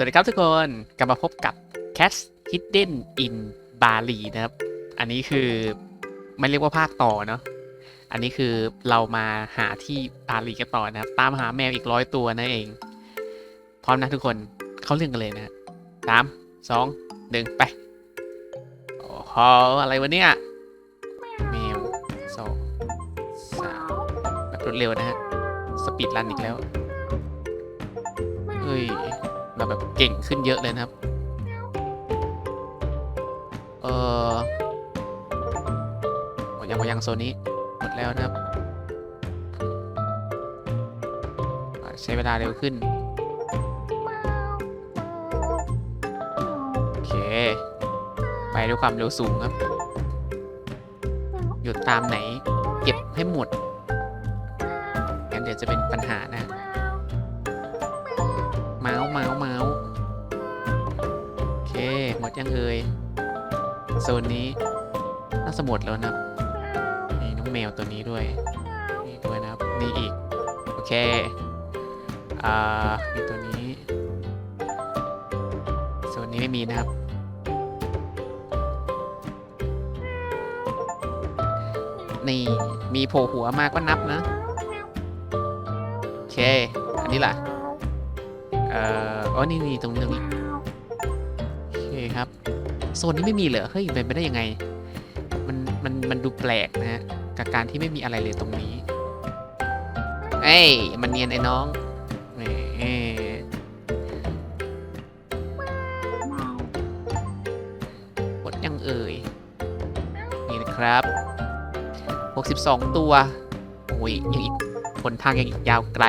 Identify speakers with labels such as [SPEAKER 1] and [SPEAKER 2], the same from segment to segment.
[SPEAKER 1] สวัสดีครับทุกคนกลับมาพบกับ Cat Hidden in Bali นะครับ อันนี้คือไม่เรียกว่าภาคต่อเนาะอันนี้คือเรามาหาที่บาหลีกันต่อนะครับ ตามหาแมวอีกร้อยตัวนั่นเอง พร้อมนะทุกคนเข้าเรื่องกันเลยนะฮะสามสองหนึ่งไปโอ้โหอะไรวะเนี่ยแมวสองสามแบบรวดเร็วนะฮะ สปีดรันอีกแล้วเฮ้ย เราแบบเก่งขึ้นเยอะเลยนะครับ เออหมดยังหมดยังโซนนี้ หมดแล้วนะครับ ใช้เวลาเร็วขึ้น โอเค ไปด้วยความเร็วสูงครับ หยุดตามไหน เก็บให้หมดงั้นเดี๋ยวจะเป็นปัญหานะ ยังเอ่ยโซนนี้น่าจะหมดแล้วนะมีน้องแมวตัวนี้ด้วย นี่ด้วยนะครับ นี่อีก โอเค อ่า มีตัวนี้ โซนนี้ไม่มีนะครับ นี่ มีโผล่หัวมาก็นับนะ โอเค อันนี้ล่ะ เอ่อ อ๋อ นี่นี่ตรงนี้ตรงนี้ โอเครับ โซนนี้ไม่มีเหรอเฮ้ยเป็นไปได้ยังไง มันมันมันดูแปลกนะฮะกับการที่ไม่มีอะไรเลยตรงนี้ เอ้ยมันเนียนไอ้น้องแหมหมดยังเอ่ยนี่นะครับ 62 ตัวโอ้ยยังอีกผลทางยังอีกยาวไกล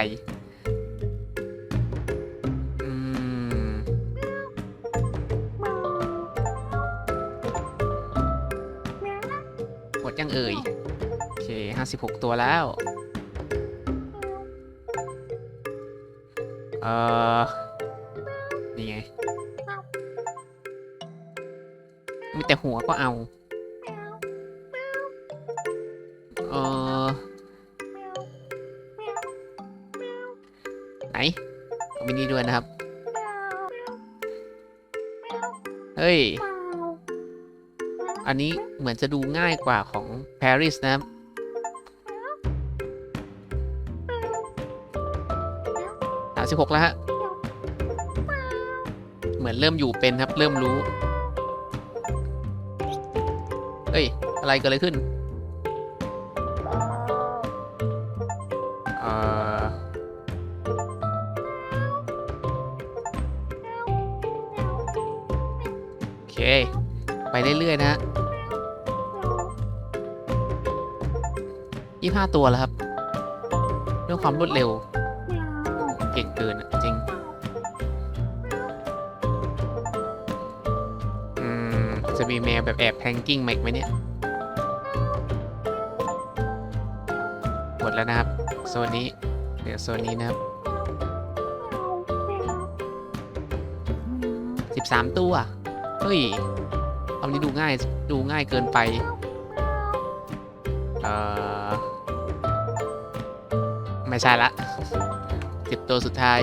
[SPEAKER 1] ดยังเอ่ย โอเค 56 ตัวแล้ว เออนี่ไงมีแต่หัวก็เอา เออไหนเอามินี่ด้วยนะครับ เฮ้ย อันนี้เหมือนจะดูง่ายกว่าของ Paris นะครับสามสิบหกแล้วฮะ เหมือนเริ่มอยู่เป็นครับ เริ่มรู้เฮ้ย อะไรเกิดอะไรขึ้นเออเคไปเรื่อย ๆ นะฮะ ยี่ห้าตัวแล้วครับด้วยความรวดเร็ว เก่งเกินอะจริงอืมจะมีแมวแบบแอบแพงกิ้งมาอีกไหมเนี่ย หมดแล้วนะครับ โซนนี้ เดี๋ยวโซนนี้นะครับ 13 ตัว เฮ้ยตอนนี้ดูง่าย ดูง่ายเกินไป ไม่ใช่ละสิบตัวสุดท้าย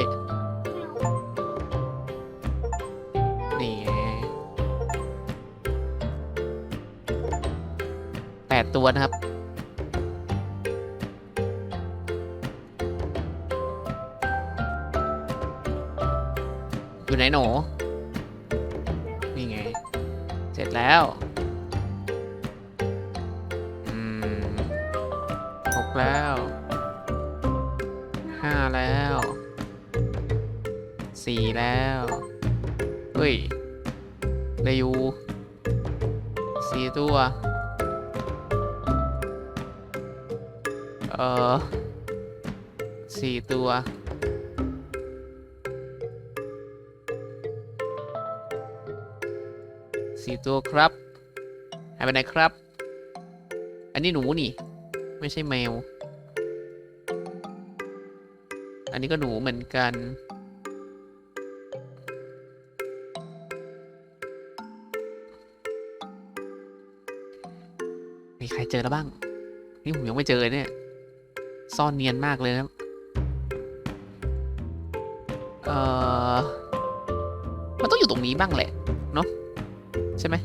[SPEAKER 1] นี่ไงแปดตัวนะครับ อยู่ไหนหนูนี่ไง เสร็จแล้วอืมหกแล้ว แล้วสี่แล้ว เฮ้ยได้อยู่สี่ตัว เออสี่ตัวสี่ตัวครับหายไปไหนครับ อันนี้หนูนี่ ไม่ใช่แมว อันนี้ก็หนูเหมือนกัน มีใครเจอแล้วบ้าง นี่ผมยังไม่เจอเลยเนี่ย ซ่อนเนียนมากเลยนะครับเอ่อมันต้องอยู่ตรงนี้บ้างแหละ เนาะใช่ไหม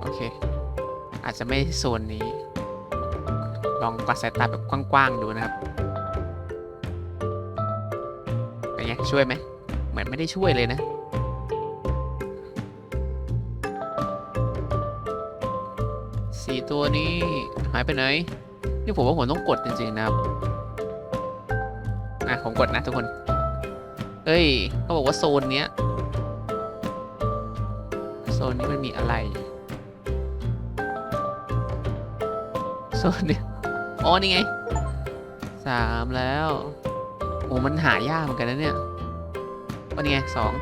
[SPEAKER 1] โอเค อาจจะไม่โซนนี้ ลองกวาดสายตาแบบกว้างๆดูนะครับเป็นไงช่วยไหมเหมือนไม่ได้ช่วยเลยนะสี่ตัวนี้หายไปไหน นี่ผมว่าผมต้องกดจริงๆนะครับอะผมกดนะทุกคนเอ้ยเขาบอกว่าโซนเนี้ยโซนนี้มันมีอะไรโซนเนี้ย อ๋อนี่ไงสามแล้ว โอ้มันหายากเหมือนกันนะเนี่ยว่านี่ไงสอง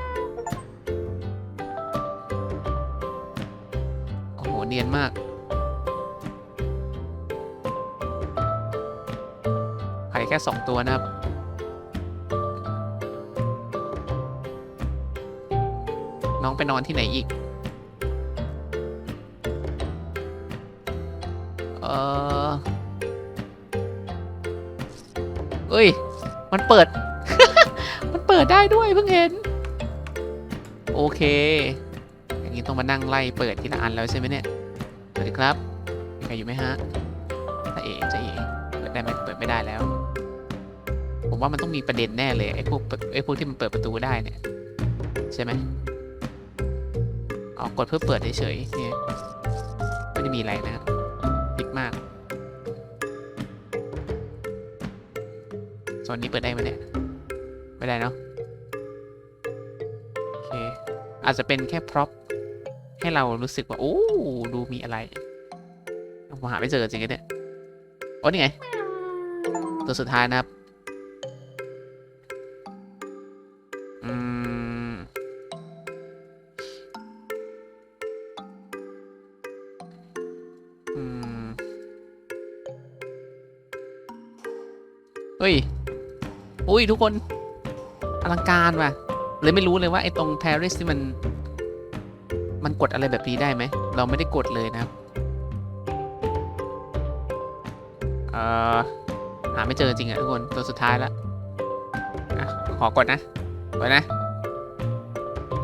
[SPEAKER 1] โอ้โห เนียนมากไข่แค่สองตัวนะครับน้องไปนอนที่ไหนอีก เออ เอ้ย มันเปิด มันเปิดได้ด้วยเพิ่งเห็น โอเค อย่างนี้ต้องมานั่งไล่เปิดทีละอันแล้วใช่ไหมเนี่ยสวัสดีครับมีใครอยู่ไหมฮะถ้าเอ๋จะเอ๋เปิดได้ไหมเปิดไม่ได้แล้ว ผมว่ามันต้องมีประเด็นแน่เลยไอ้พวกไอ้พวกที่มันเปิดประตูได้เนี่ยใช่ไหมอ๋อกดเพื่อเปิดเฉยๆเนี่ยไม่ได้มีอะไรนะ โซนนี้เปิดได้ไหมเนี่ย ไม่ได้เนาะ โอเค อาจจะเป็นแค่พร็อพให้เรารู้สึกว่า โอ้ ดูมีอะไรผมหาไม่เจอจริงๆเนี่ย โอ้นี่ไง ตัวสุดท้ายนะครับ อืม อืม เฮ้ย อุ้ยทุกคนอลังการว่ะ เลยไม่รู้เลยว่าไอ้ตรง Paris ที่มัน มันกดอะไรแบบนี้ได้ไหม เราไม่ได้กดเลยนะครับเอ่อหาไม่เจอจริงอะทุกคนตัวสุดท้ายล้วอะขอกดนะกดนะ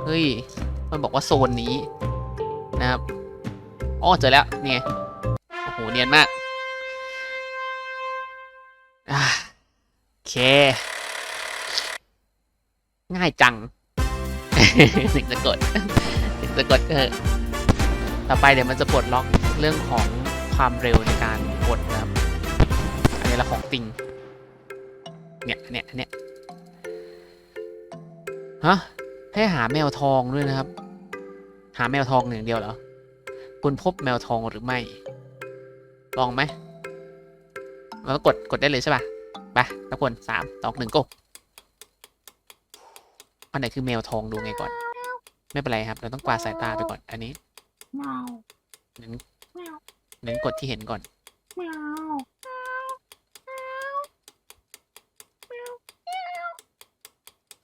[SPEAKER 1] เฮ้ย มันบอกว่าโซนนี้นะครับอ๋อเจอแล้วนี่ไงโอ้โหเนียนมาก อะโอเค ง่ายจังถึงจะกดถึงจะกดเออต่อไปเดี๋ยวมันจะปลดล็อกเรื่องของความเร็วในการกดนะครับ อันนี้ละของติง เนี่ยเนี่ยเนี่ยฮะให้หาแมวทองด้วยนะครับ หาแมวทองหนึ่งเดียวเหรอ คุณพบแมวทองหรือไม่ ลองไหมเราก็กดกดได้เลยใช่ป่ะ ไปทุกคนสามสองหนึ่งก็ อันไหนคือแมวทองดูไงก่อน ไม่เป็นไรครับ เราต้องกวาดสายตาไปก่อน อันนี้
[SPEAKER 2] Meow.
[SPEAKER 1] เน้น
[SPEAKER 2] Meow.
[SPEAKER 1] เน้นกดที่เห็นก่อน
[SPEAKER 2] Meow.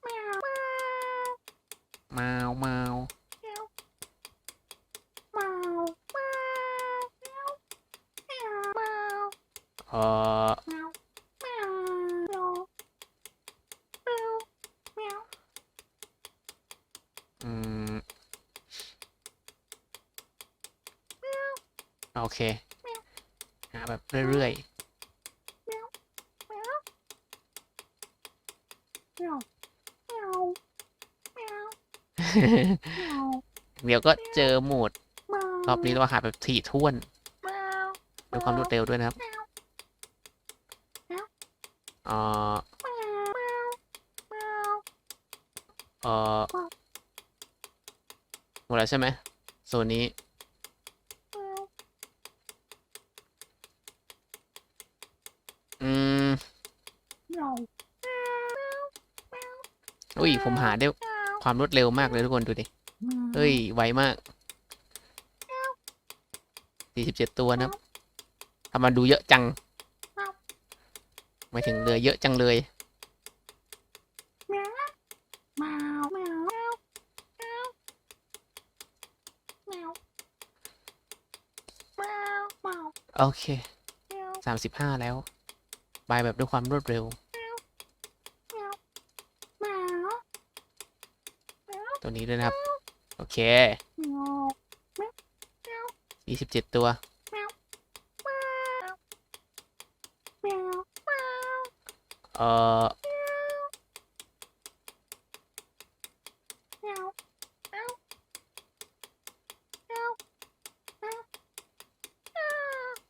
[SPEAKER 2] Meow.
[SPEAKER 1] มาวมาว
[SPEAKER 2] Meow. Meow. Meow. Meow.
[SPEAKER 1] เออ
[SPEAKER 2] Meow. Meow. Meow. Meow.
[SPEAKER 1] อืม โอ เคหาแบบเรื่อย
[SPEAKER 2] Meow. Meow. Meow. Meow.
[SPEAKER 1] ๆ
[SPEAKER 2] Meow.
[SPEAKER 1] เดี๋ยวก็เจอโหมด
[SPEAKER 2] Meow.
[SPEAKER 1] รอบนี้เราหาแบบถี่ถ้วน
[SPEAKER 2] Meow.
[SPEAKER 1] ด้วยความรวดเร็วด้วยนะครับ
[SPEAKER 2] Meow.
[SPEAKER 1] เอ่อ
[SPEAKER 2] Meow. Meow.
[SPEAKER 1] เอ่อหมดแล้วใช่ไหมโซนนี้
[SPEAKER 2] Meow.
[SPEAKER 1] อืม
[SPEAKER 2] Meow.
[SPEAKER 1] อุ้ ยผมหาได้ความรวดเร็วมากเลยทุกคนดูดิ เฮ้ย ไวมาก 47 ตัวนะครับทำไมาดูเยอะจังหมายถึงเหลือเยอะจังเลย
[SPEAKER 2] Meow. Meow. Meow. Meow. Meow. Meow. Meow.
[SPEAKER 1] โอเค
[SPEAKER 2] Meow.
[SPEAKER 1] 35 แล้วไปแบบด้วยความรวดเร็ว ตัวนี้ด้วยนะครับ โอเค
[SPEAKER 2] ยี่
[SPEAKER 1] สิบเจ็ดตัว
[SPEAKER 2] เอ่
[SPEAKER 1] อ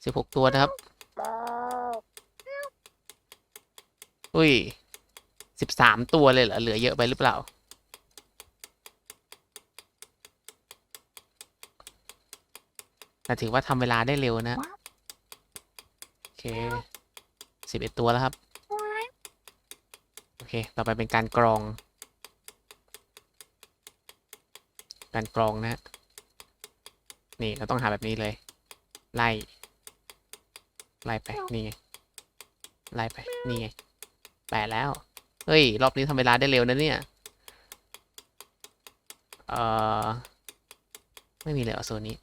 [SPEAKER 1] สิบหกตัวนะครับ อุ้ยสิบสามตัวเลยเหรอ เหลือเยอะไปหรือเปล่า แต่ถือว่าทำเวลาได้เร็วนะ โอเคสิบเอ็ดตัวแล้วครับ
[SPEAKER 2] ว้าย
[SPEAKER 1] โอเค ต่อไปเป็นการกรอง การกรองนะฮะนี่เราต้องหาแบบนี้เลย ไล่ ไล่ไป นี่ไง ไล่ไป นี่ไง แปดแล้ว เฮ้ย รอบนี้ทำเวลาได้เร็วนะเนี่ย เอ่อ ไม่มีเลยเหรอโซนนี้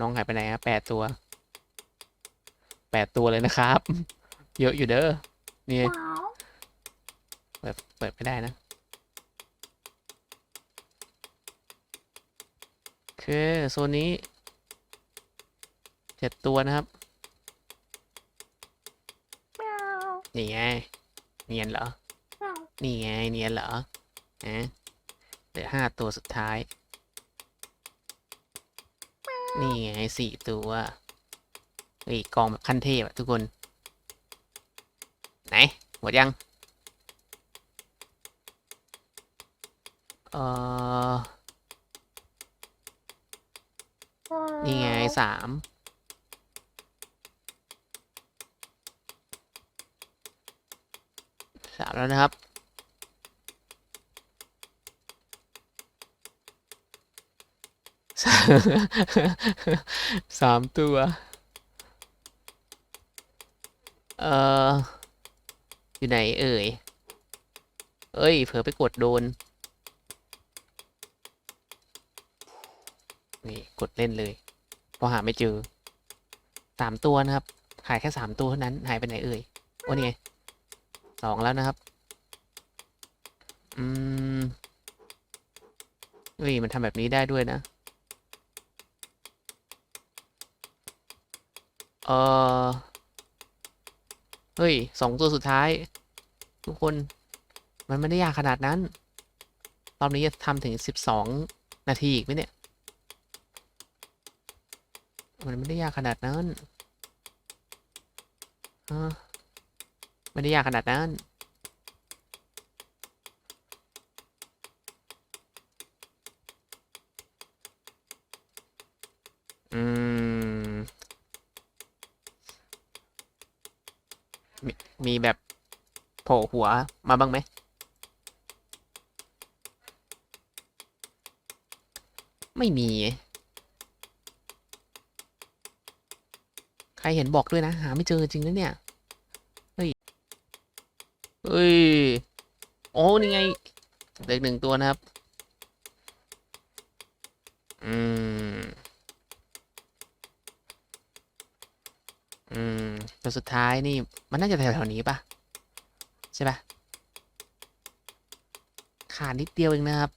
[SPEAKER 1] น้องหายไปไหนอะแปดตัว แปดตัวเลยนะครับ เยอะอยู่เด้อ นี่
[SPEAKER 2] ว้าว
[SPEAKER 1] เปิดเปิดไม่ได้นะโอเคโซนนี้เจ็ดตัวนะครับ
[SPEAKER 2] เมียว
[SPEAKER 1] นี่ไง เนียนเหรอ
[SPEAKER 2] เมียว
[SPEAKER 1] นี่ไง เนียนเหรอฮะเหลือห้าตัวสุดท้าย นี่ไงสี่ตัวเฮ้ยกองแบบขั้นเทพอะทุกคน ไหน หมดยัง เออนี่ไงสามสามแล้วนะครับ สามตัว เอ่อ อยู่ไหนเอ่ย เอ้ย เผลอไปกดโดน นี่กดเล่นเลย พอหาไม่เจอ สามตัวนะครับ หายแค่สามตัวเท่านั้น หายไปไหนเอ่ย โอ้นี่ไงสองแล้วนะครับ อืมเฮ้ยมันทำแบบนี้ได้ด้วยนะ เออเฮ้ยสองตัวสุดท้าย ทุกคนมันไม่ได้ยากขนาดนั้น รอบนี้จะทำถึงสิบสองนาทีอีกไหมเนี่ย มันไม่ได้ยากขนาดนั้นฮะไม่ได้ยากขนาดนั้นอืม มีมีแบบโผล่หัวมาบ้างไหม ไม่มี ใครเห็นบอกด้วยนะ หาไม่เจอจริงนะเนี่ย เฮ้ย เฮ้ย โอ้นี่ไงเหลืออกหนึ่งตัวนะครับ อืม อืมตัวสุดท้ายนี่ มันน่าจะแถวๆนี้ปะใช่ปะขาดนิดเดียวเองนะครับ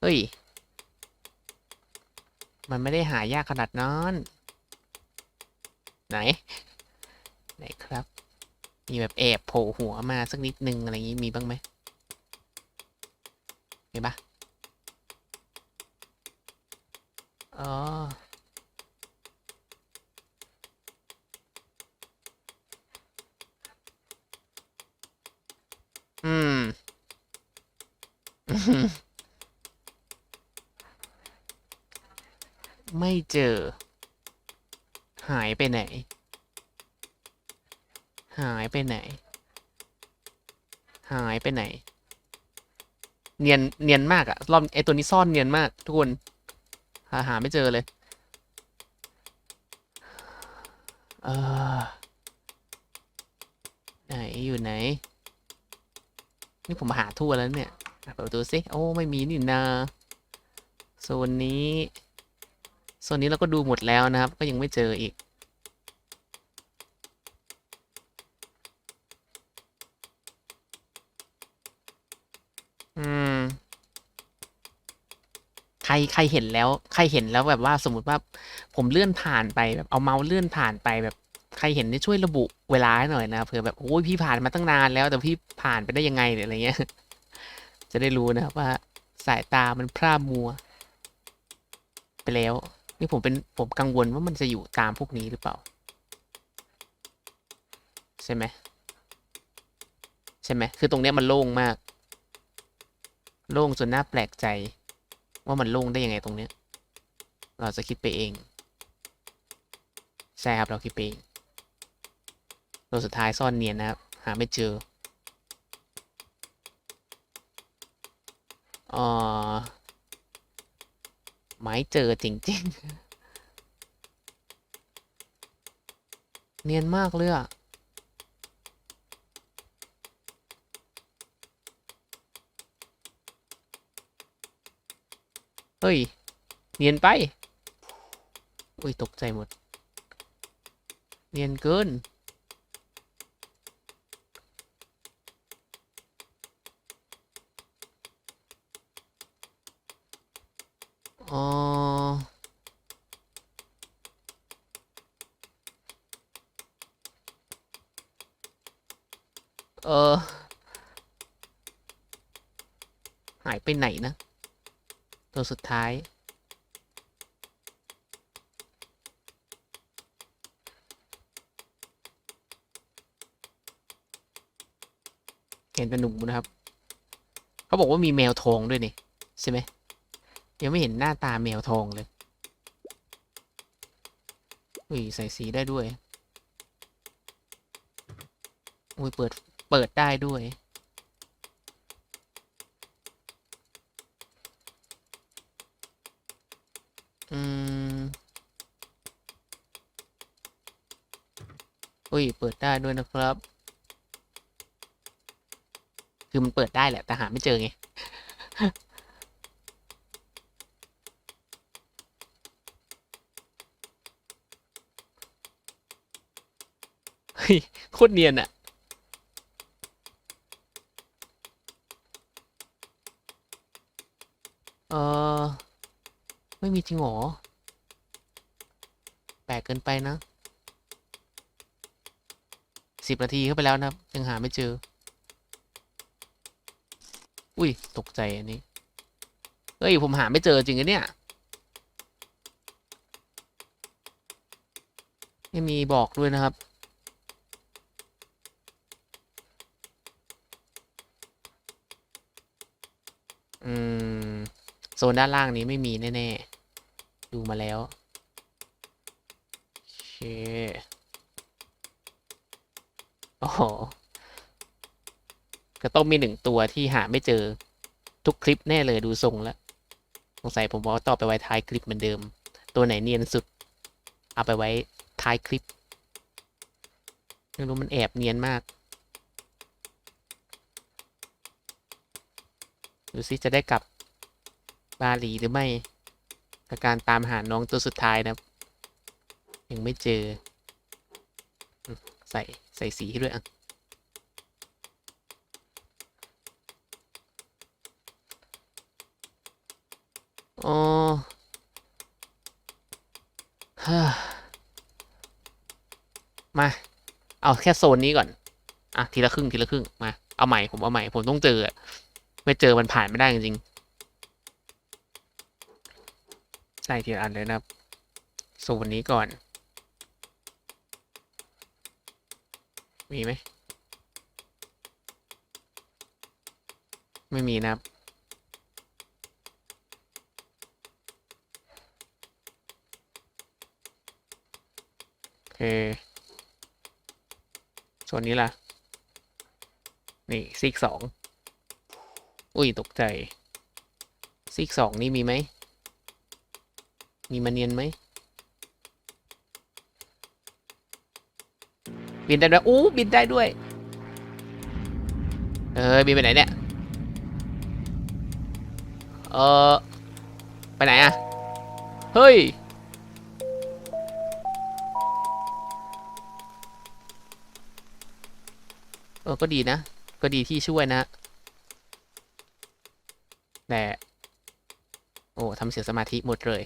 [SPEAKER 1] เฮ้ย มันไม่ได้หายากขนาดนั้น ไหน ไหนครับ มีแบบแอบโผล่หัวมาสักนิดนึงอะไรอย่างนี้มีบ้างไหมมีปะ อ๋อ อืม ไม่เจอ หายไปไหน หายไปไหน หายไปไหน เนียน เนียนมากอะรอบไอตัวนี้ซ่อนเนียนมาก ทุกคน หาหาไม่เจอเลยเออไหนอยู่ไหน นี่ผมหาทั่วแล้วเนี่ยเปิดประตูสิโอ้ไม่มีนี่นาโซนนี้โซนนี้เราก็ดูหมดแล้วนะครับ ก็ยังไม่เจออีกอืม รใครเห็นแล้วใครเห็นแล้วแบบว่าสมมติว่าผมเลื่อนผ่านไปแบบเอาเมาส์เลื่อนผ่านไปแบบใครเห็นเนี่ยช่วยระบุเวลาหน่อยนะเผื่อแบบโอ้ยพี่ผ่านมาตั้งนานแล้วแต่พี่ผ่านไปได้ยังไงหรืออะไรเงี้ย จะได้รู้นะครับว่าสายตามันพร่ามัว ไปแล้ว นี่ผมเป็นผมกังวลว่ามันจะอยู่ตามพวกนี้หรือเปล่า ใช่ไหมใช่ไหมคือตรงเนี้ยมันโล่งมาก โล่งจนน่าแปลกใจ ว่ามันโล่งได้ยังไงตรงเนี้ย เราจะคิดไปเอง ใช่ครับเราคิดไปเองตัวสุดท้ายซ่อนเนียนนะครับ หาไม่เจออ๋อไม่เจอจริง ๆ เนียนมากเลยอะ เฮ้ยเนียนไป อุ้ยตกใจหมด เนียนเกิน อ๋อเออ หายไปไหนนะ ตัวสุดท้าย เห็นเป็นหนูนะครับ เขาบอกว่ามีแมวทองด้วยนี่ ใช่ไหมยังไม่เห็นหน้าตาแมวทองเลย อุ้ย ใส่สีได้ด้วย อุ้ย เปิด เปิดได้ด้วย อืมอุ้ย เปิดได้ด้วยนะครับ คือมันเปิดได้แหละ แต่หาไม่เจอไง เฮ้ย โคตรเนียนอะเออ ไมีจริงหรอแปลกเกินไปนะสิบนาทีเข้าไปแล้วนะครับ ยังหาไม่เจอ อุ้ย ตกใจอันนี้ เฮ้ย ผมหาไม่เจอจริงอะเนี่ยไม่มีบอกด้วยนะครับ อืม โซนด้านล่างนี้ไม่มีแน่ ๆ ดูมาแล้วโอเคอ๋อก็ต้องมีหนึ่งตัวที่หาไม่เจอทุกคลิปแน่เลยดูทรงแล้วสงสัยผมเอาต่อไปไว้ท้ายคลิปเหมือนเดิม ตัวไหนเนียนสุด เอาไปไว้ท้ายคลิปไม่รู้มันแอบเนียนมากดูซิจะได้กลับ บาหลีหรือไม่ กับการตามหาน้องตัวสุดท้ายนะครับ ยังไม่เจอ ใส่ใส่สีให้ด้วยอะอ๋อมา เอาแค่โซนนี้ก่อน อะ ทีละครึ่ง ทีละครึ่ง มา เอาใหม่ ผมเอาใหม่ ผมต้องเจอ ไม่เจอมันผ่านไม่ได้จริงๆ ใส่ทีละอันเลยนะครับโซนนี้ก่อน มีไหม ไม่มีนะครับ โอเค ส่วนนี้ล่ะ นี่ซีกสอง อุ้ย ตกใจซีกสองนี่มีไหม มีมาเนียนไหมบินได้ด้วยอู้บินได้ด้วย เออบินไปไหนเนี่ย เออไปไหนอะเฮ้ย เออก็ดีนะ ก็ดีที่ช่วยนะ แต่ โอ้ทำเสียสมาธิหมดเลย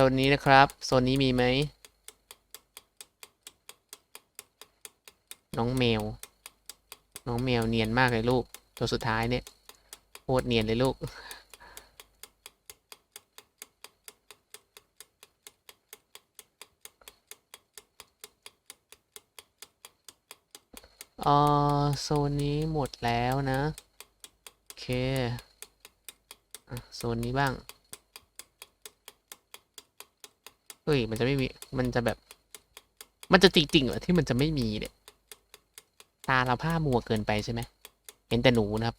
[SPEAKER 1] ซนนี้นะครับ โซนนี้มีไหม น้องแมว น้องแมวเนียนมากเลยลูก ตัวสุดท้ายเนี่ยโคตรเนียนเลยลูกอ่อโซนนี้หมดแล้วนะ โอเคอโซนนี้บ้าง เฮ้ย มันจะไม่มี มันจะแบบ มันจะจริงๆเหรอที่มันจะไม่มีเนี่ย ตาเราผ้ามัวเกินไปใช่ไหม เห็นแต่หนูนะครับ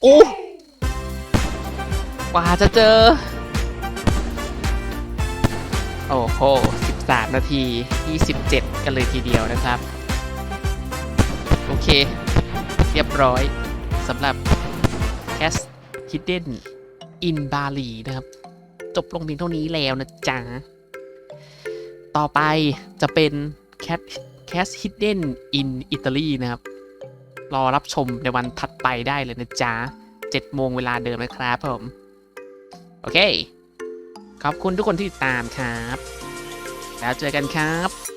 [SPEAKER 1] โอ้กว่าจะเจอ โอ้โห 13 นาที 27 กันเลยทีเดียวนะครับ โอเค เรียบร้อยสำหรับ Cast Hidden in Bali นะครับ จบลงเพียงเท่านี้แล้วนะจ๊ะ ต่อไปจะเป็น Cat Cast Hidden in Italy นะครับ รอรับชมในวันถัดไปได้เลยนะจ๊ะ7โมงเวลาเดิมนะครับผม โอเค ขอบคุณทุกคนที่ติดตามครับ แล้วเจอกันครับ